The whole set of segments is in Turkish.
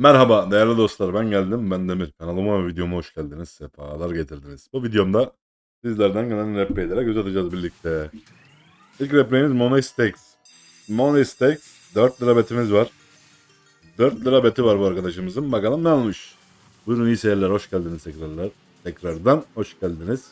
Merhaba değerli dostlar ben geldim ben Demir kanalıma ve videoma hoş geldiniz sefalar getirdiniz. Bu videomda sizlerden gelen replaylere göz atacağız birlikte. İlk replayimiz. Money Stakes 4 lira betimiz var. 4 lira beti var bu arkadaşımızın bakalım ne olmuş. Buyurun iyi seyirler hoş geldiniz tekrarlar. Tekrardan hoş geldiniz.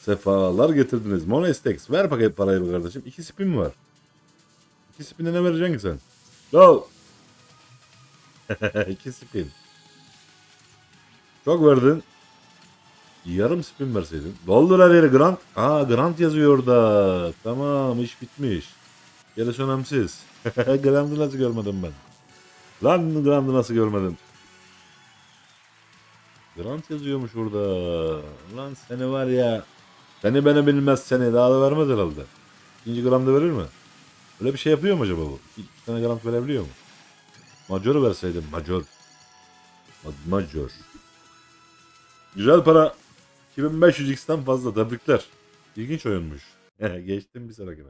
Sefalar getirdiniz. Money Stakes ver paket parayı be kardeşim. 2 spin var. 2 spin'e ne vereceksin sen? Go! 2 spin. Çok verdin. Yarım spin verseydin. Doldur her yeri Grant. Aa Grant yazıyor orada. Tamam iş bitmiş. Gerisi önemsiz. Grant'ı nasıl görmedim ben? Lan Grant'ı nasıl görmedim? Grant yazıyormuş orada. Lan seni var ya. Seni beni bilmez seni. Daha da vermez herhalde. İkinci Grant'ı verir mi? Öyle bir şey yapıyor mu acaba bu? İki tane Grant verebiliyor mu? Major'u verseydim. Major. Ma- Major. Güzel para. 2500x'ten fazla. Tebrikler. İlginç oyunmuş. Geçtim bir sonrakine.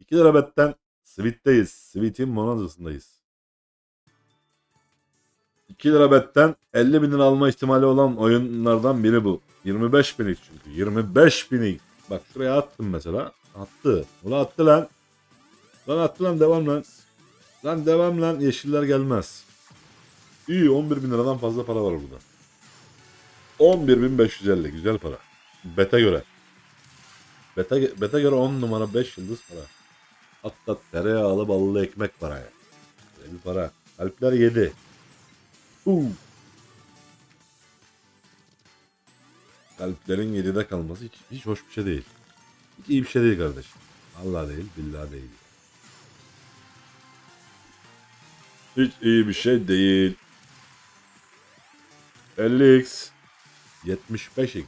2 lira betten Sweet'teyiz. Sweet'in monazasındayız. 2 lira betten 50 bin lira alma ihtimali olan oyunlardan biri bu. 25 binlik çünkü. 25 binlik. Bak şuraya attım mesela. Attı. Ulan attı lan. Lan attı lan devam lan. Lan devam lan yeşiller gelmez. İyi 11 bin liradan fazla para var burada. 11.550 güzel para. Bete göre. Bete, bete göre 10 numara 5 yıldız para. Hatta tereyağlı ballı ekmek para ya. Böyle bir para. Alpler 7. Uuu. Kalplerin 7'de kalması hiç, hiç hoş bir şey değil. Hiç iyi bir şey değil kardeşim. Allah değil, billah değil. Hiç iyi bir şey değil. 50x 75x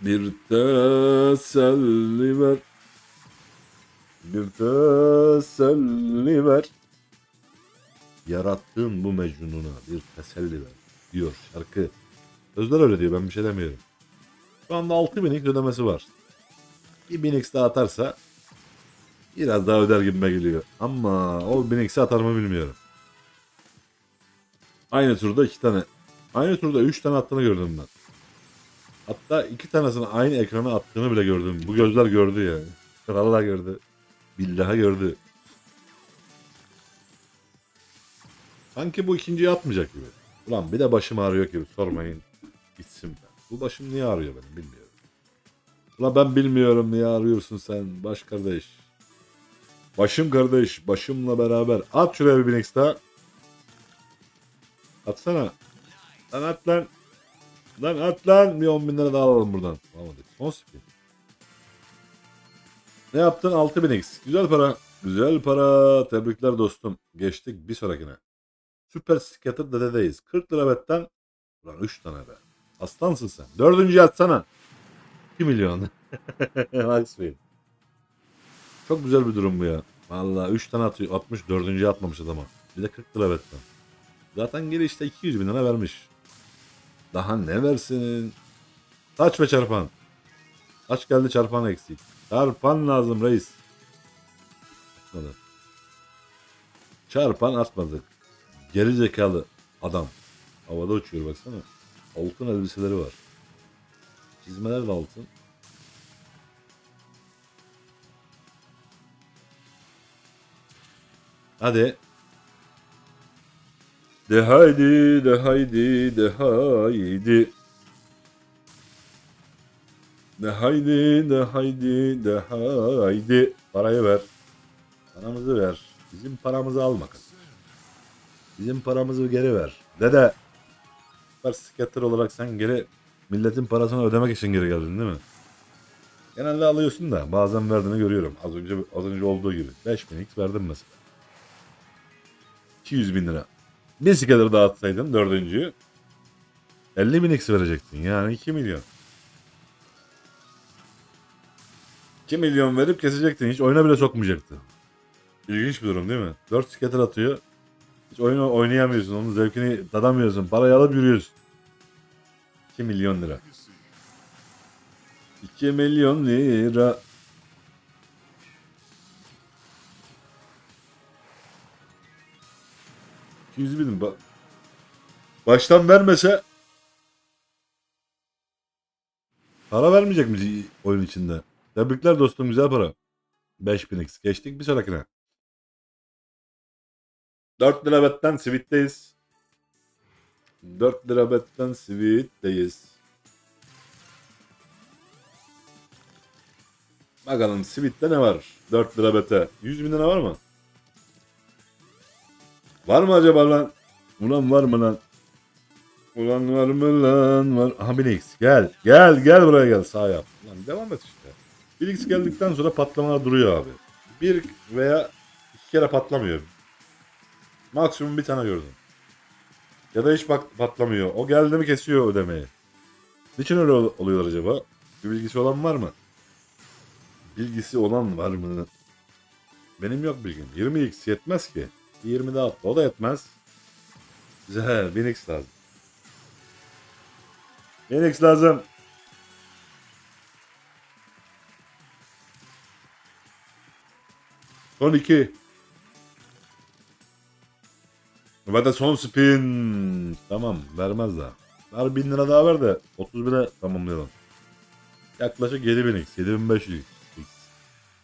Bir teselli ver Bir teselli ver Yarattığın bu mecnununa bir teselli ver diyor şarkı. Sözler öyle diyor ben bir şey demiyorum. Şu anda 6000x ödemesi var. Bir 1000x daha atarsa biraz daha öder gibime geliyor. Ama o 1000x'i atar mı bilmiyorum. Aynı turda iki tane. Aynı turda üç tane attığını gördüm ben. Hatta iki tanesini aynı ekrana attığını bile gördüm. Bu gözler gördü yani. Vallahi gördü. Billahi gördü. Sanki bu ikinciyi atmayacak gibi. Ulan bir de başım ağrıyor gibi sormayın. Gitsin ben. Bu başım niye ağrıyor benim bilmiyorum. Ulan ben bilmiyorum niye arıyorsun sen baş kardeş. Başım kardeş başımla beraber. At şuraya bir binex daha. Atsana. Lan at lan. Lan at lan. Bir 10 bin lira daha alalım buradan. Almadık. Son spin. Ne yaptın? 6 bin X. Güzel para. Güzel para. Tebrikler dostum. Geçtik bir sonrakine. Süper Skater dededeyiz. 40 lira betten. Ulan 3 tane be. Aslansın sen. Dördüncü atsana. 2 milyon. Max Payne. Çok güzel bir durum bu ya. Vallahi 3 tane atıyor. 60 dördüncü atmamış adama. Bir de 40 lira betten. Zaten geri işte 200 bin lira vermiş. Daha ne versin? Taç ve çarpan. Taç geldi çarpan eksik. Çarpan lazım reis. Atmadı. Çarpan atmadık. Geri zekalı adam. Havada uçuyor baksana. Altın elbiseleri var. Çizmeler de altın. Hadi. De haydi, de haydi, de haydi. De haydi, de haydi, de haydi. Parayı ver. Paramızı ver. Bizim paramızı alma. Bizim paramızı geri ver. Dede. Süper skater olarak sen geri milletin parasını ödemek için geri geldin değil mi? Genelde alıyorsun da bazen verdiğini görüyorum. Az önce az önce olduğu gibi. 5000 x verdim mesela. 200 bin lira. Bir skater dağıtsaydın dördüncüyü 50 bin x verecektin. Yani 2 milyon. 2 milyon verip kesecektin. Hiç oyuna bile sokmayacaktı. İlginç bir durum değil mi? 4 skater atıyor. Hiç oyunu oynayamıyorsun. Onun zevkini tadamıyorsun. Parayı alıp yürüyorsun. 2 milyon lira. 2 milyon lira. Yüz bin bak. Baştan vermese para vermeyecek mi oyun içinde? Tebrikler dostum güzel para. 5000x geçtik bir sonrakine. 4 lira betten sivitteyiz. 4 lira betten Sweet'teyiz. Bakalım Sweet'te ne var? 4 lira bete. 100 bin lira var mı? Var mı acaba lan? Ulan var mı lan? Ulan var mı lan? Var. Aha Bilix gel. Gel gel buraya gel. Sağ yap. Lan devam et işte. Bilix geldikten sonra patlamalar duruyor abi. Bir veya iki kere patlamıyor. Maksimum bir tane gördüm. Ya da hiç bak patlamıyor. O geldi mi kesiyor ödemeyi. Niçin öyle ol- oluyor acaba? Bir bilgisi olan var mı? Bilgisi olan var mı? Benim yok bilgim. 20x yetmez ki. 20 daha atla. O da yetmez. Güzel. 1000x lazım. 1000x lazım. Son 2. Ve de son spin. Tamam vermez daha. Ver 1000 lira daha ver de 30 bine tamamlayalım. Yaklaşık 7000x. 7500x.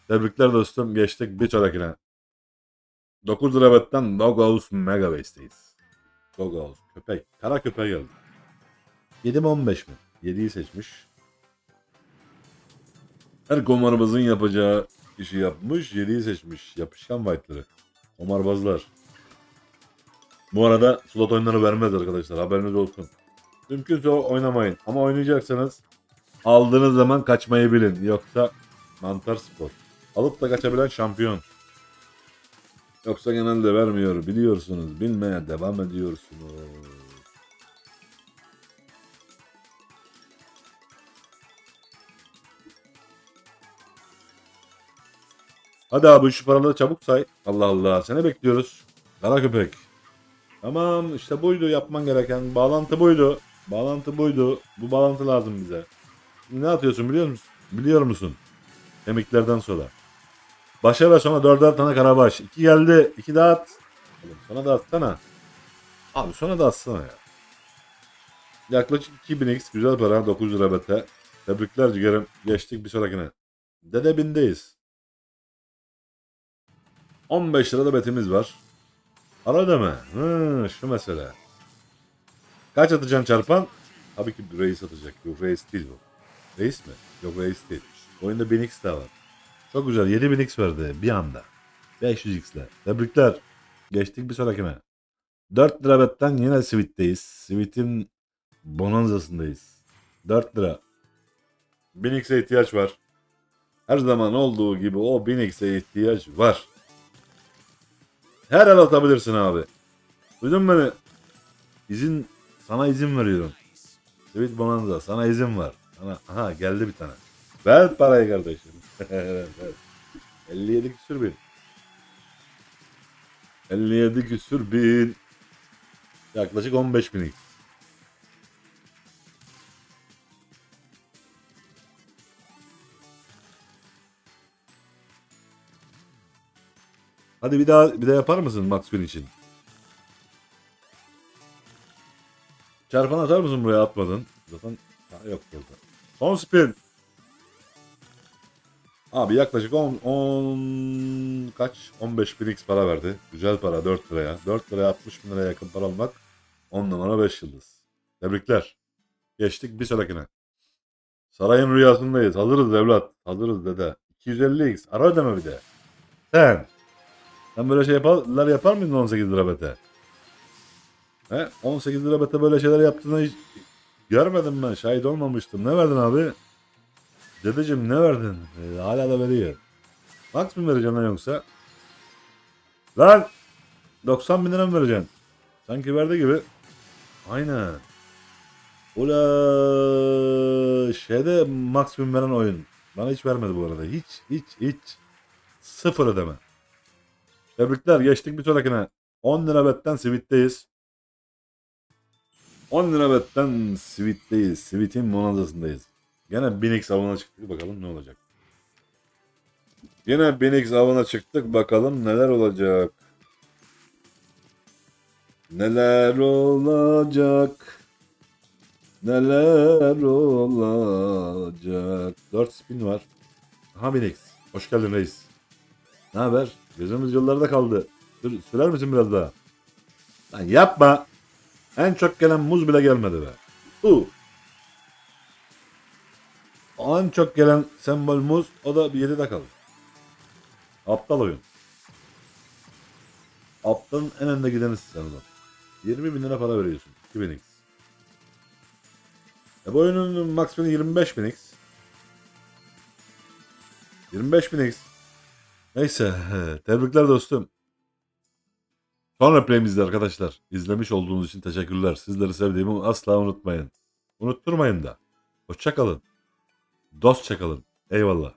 Tebrikler dostum. Geçtik bir sonrakine. 9 lira betten Doghouse Mega Base'deyiz. Doghouse. Köpek. Kara köpeğe geldi. 7 mi 15 mi? 7'yi seçmiş. Her komarımızın yapacağı işi yapmış. 7'yi seçmiş. Yapışkan white'ları. Komarbazlar. Bu arada slot oyunları vermez arkadaşlar. Haberiniz olsun. Mümkünse oynamayın. Ama oynayacaksanız aldığınız zaman kaçmayı bilin. Yoksa mantar spor. Alıp da kaçabilen şampiyon. Yoksa genelde vermiyor. Biliyorsunuz. Bilmeye devam ediyorsunuz. Hadi abi şu paraları çabuk say. Allah Allah. Seni bekliyoruz. Kara köpek. Tamam işte buydu yapman gereken. Bağlantı buydu. Bağlantı buydu. Bu bağlantı lazım bize. Ne atıyorsun biliyor musun? Biliyor musun? Kemiklerden sonra. Başa ve sona dörder tane karabaş. İki geldi. iki daha at. Oğlum sana da atsana. Abi sonra da atsana ya. Yaklaşık 2000x güzel para 9 lira bete. Tebrikler ciğerim. Geçtik bir sonrakine. Dede bindeyiz. 15 lirada betimiz var. Ara deme. Hı, şu mesele. Kaç atacaksın çarpan? Tabii ki reis atacak. Yok reis değil bu. Reis mi? Yok reis değil. Oyunda 1000x daha var. Çok güzel. 7000x verdi bir anda. 500x ile. Tebrikler. Geçtik bir sonrakine. 4 lira betten yine Sweet'teyiz. Sweet'in bonanzasındayız. 4 lira. 1000x'e ihtiyaç var. Her zaman olduğu gibi o 1000x'e ihtiyaç var. Her el atabilirsin abi. Duydun beni? İzin, sana izin veriyorum. Sweet Bonanza sana izin var. Sana, aha geldi bir tane. Ver parayı kardeşim. Ver, ver. 57 küsür bin. 57 küsür bin. Yaklaşık 15 bin. Hadi bir daha bir daha yapar mısın Max Win için? Çarpan atar mısın buraya atmadın? Zaten ha, yok burada. Son spin. Abi yaklaşık 10, 10 kaç? 15 bin x para verdi. Güzel para 4 liraya. 4 liraya 60 bin liraya yakın para almak 10 numara 5 yıldız. Tebrikler. Geçtik bir sonrakine. Sarayın rüyasındayız. Hazırız evlat. Hazırız dede. 250x. Ara ödeme bir de. Sen. Sen böyle şey yaparlar yapar mıydın 18 lira bete? He? 18 lira bete böyle şeyler yaptığını hiç görmedim ben. Şahit olmamıştım. Ne verdin abi? Dedeciğim ne verdin? Ee, hala da veriyor. Max mı vereceksin lan yoksa? Lan! 90 bin lira mı vereceksin? Sanki verdi gibi. Aynen. Ula şeyde maksimum veren oyun. Bana hiç vermedi bu arada. Hiç hiç hiç. Sıfır ödeme. Tebrikler geçtik bir sonrakine. 10 lira betten Sweet'teyiz. 10 lira betten Sweet'teyiz. Sweet'in monazasındayız. Gene 1000x avına çıktık bakalım ne olacak. Yine 1000x avına çıktık bakalım neler olacak. Neler olacak? Neler olacak? 4 spin var. Aha Minix. Hoş geldin reis. Ne haber? Gözümüz yollarda kaldı. Dur, sürer misin biraz daha? Lan yapma. En çok gelen muz bile gelmedi be. U. En çok gelen sembol muz o da bir 7'de kaldı. Aptal oyun. Aptalın en önde gideni sen ulan. 20 bin lira para veriyorsun. 2000x. E bu oyunun maksimum 25 bin x. 25 bin x. Neyse. Tebrikler dostum. Son replayimizde arkadaşlar. İzlemiş olduğunuz için teşekkürler. Sizleri sevdiğimi asla unutmayın. Unutturmayın da. Hoşça kalın. Dostça kalın. Eyvallah.